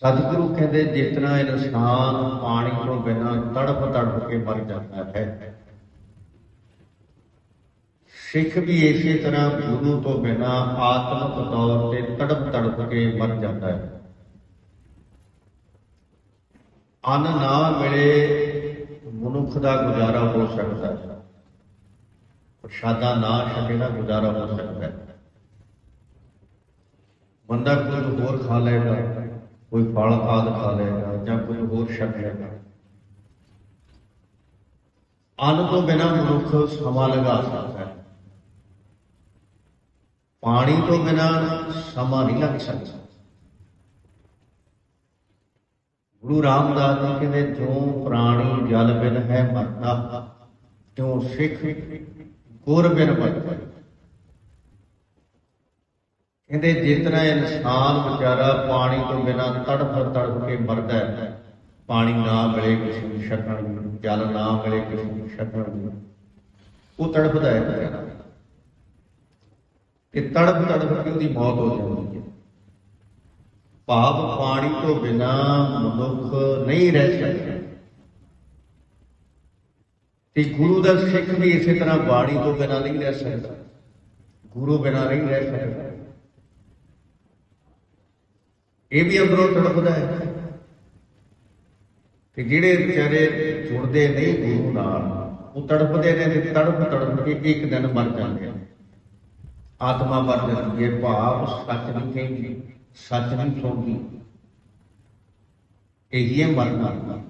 ਸਤਿਗੁਰੂ ਕਹਿੰਦੇ ਜਿਤਨਾ ਇਨਸਾਨ ਪਾਣੀ ਤੋਂ ਬਿਨਾਂ ਤੜਫ ਤੜਫ ਕੇ ਮਰ ਜਾਂਦਾ ਹੈ। ਸਿੱਖ ਵੀ ਇਸੇ ਤਰ੍ਹਾਂ ਗੁਰੂ ਤੋਂ ਬਿਨਾਂ ਆਤਮਿਕ ਤੌਰ ਤੇ ਤੜਪ ਤੜਪ ਕੇ ਮਰ ਜਾਂਦਾ ਹੈ। ਅੰਨ ਨਾ ਮਿਲੇ, ਮਨੁੱਖ ਦਾ ਗੁਜ਼ਾਰਾ ਹੋ ਸਕਦਾ ਹੈ। ਪ੍ਰਸ਼ਾਦਾ ਨਾ ਛਕੇ ਦਾ ਗੁਜ਼ਾਰਾ ਹੋ ਸਕਦਾ ਹੈ। ਬੰਦਾ ਕੋਈ ਹੋਰ ਖਾ ਲਏਗਾ ਕੋਈ ਫਲ ਆਦ ਖਾ ਲਏਗਾ ਜਾਂ ਕੋਈ ਹੋਰ ਛਕ ਲਏਗਾ। ਅੰਨ ਤੋਂ ਬਿਨਾਂ ਮਨੁੱਖ ਸਮਾਂ ਲਗਾ ਸਕਦਾ ਹੈ। ਪਾਣੀ ਤੋਂ ਬਿਨਾਂ ਸਮਾਂ ਨਹੀਂ ਲੱਗ ਸਕਦਾ। ਗੁਰੂ ਰਾਮਦਾਸ ਜੀ ਕਹਿੰਦੇ, ਜੋ ਪ੍ਰਾਣੀ ਜਲ ਬਿਨ ਹੈ ਮਰਦਾ ਕਿਉ ਸਿੱਖ ਗੁਰ ਬਿਨ ਮਰਦਾ। ਕਹਿੰਦੇ ਜਿਤਨਾ ਇਨਸਾਨ ਵਿਚਾਰਾ ਪਾਣੀ ਤੋਂ ਬਿਨਾਂ ਤੜਫ ਤੜਫ ਕੇ ਮਰਦਾ ਹੈ, ਪਾਣੀ ਨਾ ਮਿਲੇ ਕਿਸੇ ਨੂੰ ਛਕਣ ਨੂੰ, ਜਲ ਨਾ ਮਿਲੇ ਕਿਸੇ ਨੂੰ ਛਕਣ ਨੂੰ, ਉਹ ਤੜਫਦਾ ਹੈ ਵਿਚਾਰਾ। ਤੇ ਤੜਫ ਤੜਫ ਕੇ ਉਹਦੀ ਮੌਤ ਹੋ ਜਾਂਦੀ ਹੈ। ਭਾਵ ਪਾਣੀ ਤੋਂ ਬਿਨਾ ਮਨੁੱਖ ਨਹੀਂ ਰਹਿ ਸਕਦਾ। ਤੇ ਗੁਰੂ ਦਾ ਸਿੱਖ ਵੀ ਇਸੇ ਤਰ੍ਹਾਂ ਬਾਣੀ ਤੋਂ ਬਿਨਾ ਨਹੀਂ ਰਹਿ ਸਕਦਾ। ਗੁਰੂ ਬਿਨਾ ਨਹੀਂ ਰਹਿ ਸਕਦਾ। ਇਹ ਵੀ ਅੰਦਰੋਂ ਤੜਪਦਾ ਹੈ। ਤੇ ਜਿਹੜੇ ਵਿਚਾਰੇ ਜੁੜਦੇ ਨਹੀਂ ਗੁਰੂ ਨਾਲ, ਉਹ ਤੜਪਦੇ ਨੇ ਤੇ ਤੜਪ ਤੜਫ ਕੇ ਇੱਕ ਦਿਨ ਮਰ ਜਾਂਦੇ ਨੇ। ਆਤਮਾ ਮਰ ਜਾਂਦੀ ਹੈ, ਭਾਵ ਸੱਚ ਨਹੀਂ ਕਹਿੰਦੀ, ਸੱਚ ਨਹੀਂ ਸੁਣਦੀ। ਇਹੀ ਹੈ ਮਰਨਾ।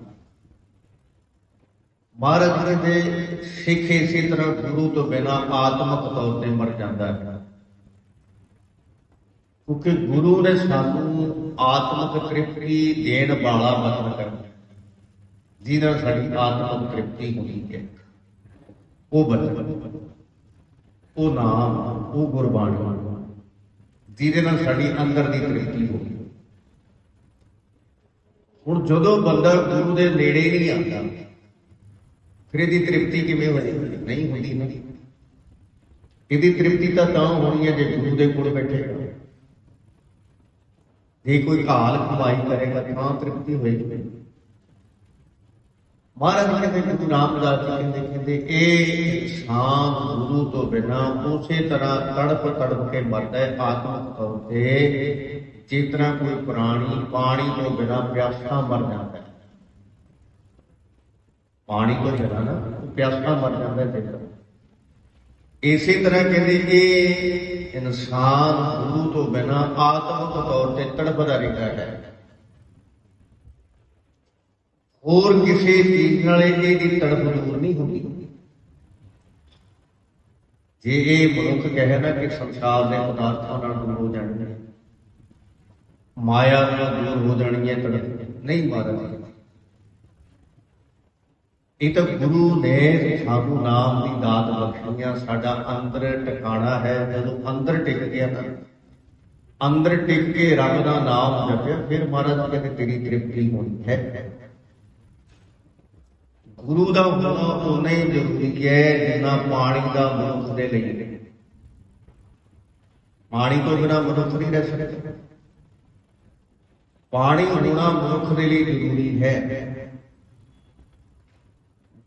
ਮਹਾਰਾਜ ਦੇ ਸਿੱਖ ਇਸੇ ਤਰ੍ਹਾਂ ਗੁਰੂ ਤੋਂ ਬਿਨਾ ਆਤਮਿਕ ਤੌਰ ਤੇ ਮਰ ਜਾਂਦਾ ਹੈ। ਕਿਉਂਕਿ ਗੁਰੂ ਨੇ ਸਾਨੂੰ ਆਤਮਿਕ ਤ੍ਰਿਪਤੀ ਦੇਣ ਵਾਲਾ ਮਤਲਬ ਕਰਨਾ ਜਿਹਦੇ ਨਾਲ ਸਾਡੀ ਆਤਮਿਕ ਤ੍ਰਿਪਤੀ ਹੁੰਦੀ ਹੈ। ਉਹ ਬਚਨ ਉਹ ਨਾਮ, ਉਹ ਗੁਰਬਾਣੀ ਜਿਹਦੇ ਨਾਲ ਸਾਡੀ ਅੰਦਰ ਦੀ ਤ੍ਰਿਪਤੀ ਹੋਵੇ ਹੁਣ ਜਦੋਂ ਬੰਦਾ ਗੁਰੂ ਦੇ ਨੇੜੇ ਨਹੀਂ ਆਉਂਦਾ, ਫਿਰ ਇਹਦੀ ਤ੍ਰਿਪਤੀ ਕਿਵੇਂ ਹੋਣੀ ਨਹੀਂ ਹੁੰਦੀ ਨਾ। ਇਹਦੀ ਤ੍ਰਿਪਤੀ ਤਾਂ ਤਾਂ ਹੋਣੀ ਹੈ ਜੇ ਗੁਰੂ ਦੇ ਕੋਲ ਬੈਠੇਗਾ ਜੇ ਕੋਈ ਹਾਲ ਕਮਾਈ ਕਰੇਗਾ ਤਾਂ ਤ੍ਰਿਪਤੀ ਹੋਏਗੀ ਮਹਾਰਾਜ ਕਹਿੰਦੇ ਗੁਰੂ ਰਾਮਦਾਸ ਜੀ ਕਹਿੰਦੇ ਕਹਿੰਦੇ, ਇਹ ਇਨਸਾਨ ਗੁਰੂ ਤੋਂ ਬਿਨਾ ਉਸੇ ਤਰ੍ਹਾਂ ਤੜਪ ਤੜਪ ਕੇ ਮਰਦਾ ਹੈ ਆਤਮਿਕ ਤੌਰ ਤੇ। ਜਿਸ ਤਰ੍ਹਾਂ ਕੋਈ ਪ੍ਰਾਣੀ ਪਾਣੀ ਤੋਂ ਬਿਨਾ ਪਿਆਸਾ ਮਰ ਜਾਂਦਾ ਹੈ। ਪਾਣੀ ਤੋਂ ਬਿਨਾ ਨਾ, ਪਿਆਸਾ ਮਰ ਜਾਂਦਾ ਹੈ ਜਿਸ ਇਸੇ ਤਰ੍ਹਾਂ ਕਹਿੰਦੇ ਕਿ ਇਨਸਾਨ ਗੁਰੂ ਤੋਂ ਬਿਨਾ ਆਤਮਿਕ ਤੌਰ ਤੇ ਤੜਫਦਾ ਰਹਿੰਦਾ ਹੈ। ਹੋਰ ਕਿਸੇ ਚੀਜ਼ ਨਾਲ ਇਹਦੀ ਤੜਪ ਦੂਰ ਨਹੀਂ ਹੁੰਦੀ। ਜੇ ਇਹ ਮਨੁੱਖ ਕਹੇ ਨਾ ਕਿ ਸੰਸਾਰ ਦੇ ਪਦਾਰਥਾਂ ਨਾਲ ਦੂਰ ਹੋ ਜਾਣਗੇ, ਮਾਇਆ ਨਾਲ ਦੂਰ ਹੋ ਜਾਣਗੀਆਂ ਹੈ ਤੜਪ ਨਹੀਂ ਮਹਾਰਾਜ ਇਹ ਤਾਂ ਗੁਰੂ ਨੇ ਸਾਨੂੰ ਨਾਮ ਦੀ ਦਾਤ ਬਖਸ਼ੀਆਂ ਸਾਡਾ ਅੰਦਰ ਟਿਕਾਣਾ ਹੈ, ਜਦੋਂ ਅੰਦਰ ਟਿਕ ਗਿਆ ਨਾ ਅੰਦਰ ਟਿਕ ਕੇ ਰੱਬ ਦਾ ਨਾਮ ਜਪਿਆ, ਫਿਰ ਮਹਾਰਾਜ ਕਹਿੰਦੇ, ਤੇਰੀ ਤ੍ਰਿਪਤੀ ਹੋਣੀ ਹੈ। ਗੁਰੂ ਦਾ ਹੋਣਾ ਉਨਾ ਹੀ ਜ਼ਰੂਰੀ ਹੈ, ਜਿੰਨਾ ਪਾਣੀ ਦਾ ਮਨੁੱਖ ਦੇ ਲਈ ਪਾਣੀ ਤੋਂ ਬਿਨਾ ਮਨੁੱਖ ਨਹੀਂ ਰਹਿ ਸਕਦਾ। ਪਾਣੀ ਹੋਣਾ ਮਨੁੱਖ ਦੇ ਲਈ ਜ਼ਰੂਰੀ ਹੈ।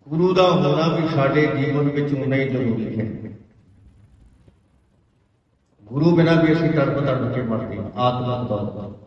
ਗੁਰੂ ਦਾ ਹੋਣਾ ਵੀ ਸਾਡੇ ਜੀਵਨ ਵਿੱਚ ਉਨਾ ਹੀ ਜ਼ਰੂਰੀ ਹੈ। ਗੁਰੂ ਬਿਨਾਂ ਵੀ ਅਸੀਂ ਤੜਪ ਤੜਪ ਕੇ ਮਰਦੇ ਹਾਂ ਆਤਮਿਕ ਤੌਰ